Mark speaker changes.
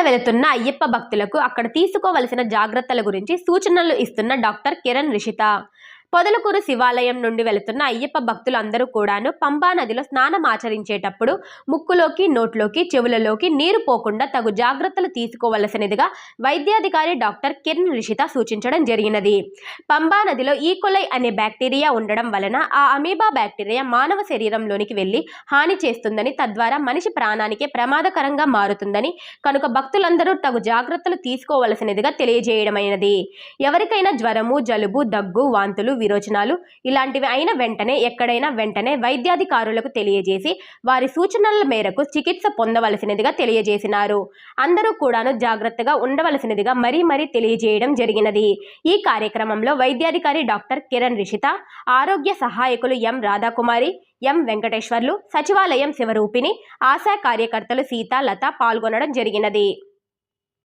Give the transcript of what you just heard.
Speaker 1: తిరుమల వెళుతున్న అయ్యప్ప భక్తులకు అక్కడ తీసుకోవలసిన జాగ్రత్తల గురించి సూచనలు ఇస్తున్న డాక్టర్ కిరణ్ రిషిత. పొదలకూరు శివాలయం నుండి వెళుతున్న అయ్యప్ప భక్తులందరూ కూడాను పంబా నదిలో స్నానం ఆచరించేటప్పుడు ముక్కులోకి నోట్లోకి చెవులలోకి నీరు పోకుండా తగు జాగ్రత్తలు తీసుకోవలసినదిగా వైద్యాధికారి డాక్టర్ కిరణ్ రిషిత సూచించడం జరిగినది. పంబా నదిలో ఈకొలై అనే బ్యాక్టీరియా ఉండడం వలన ఆ అమీబా బ్యాక్టీరియా మానవ శరీరంలోనికి వెళ్ళి హాని చేస్తుందని తద్వారా మనిషి ప్రాణానికే ప్రమాదకరంగా మారుతుందని కనుక భక్తులందరూ తగు జాగ్రత్తలు తీసుకోవలసినదిగా తెలియజేయడమైనది. ఎవరికైనా జ్వరము జలుబు దగ్గు వాంతులు విరోచనాలు ఇలాంటివి అయిన వెంటనే ఎక్కడైనా వెంటనే వైద్యాధికారులకు తెలియజేసి వారి సూచనల మేరకు చికిత్స పొందవలసినదిగా తెలియజేసినారు. అందరూ కూడాను జాగ్రత్తగా ఉండవలసినదిగా మరీ మరీ తెలియజేయడం జరిగినది. ఈ కార్యక్రమంలో వైద్యాధికారి డాక్టర్ కిరణ్ రిషిత ఆరోగ్య సహాయకులు ఎం రాధాకుమారి ఎం వెంకటేశ్వర్లు సచివాలయం శివరూపిణి ఆశా కార్యకర్తలు సీత లత పాల్గొనడం జరిగినది.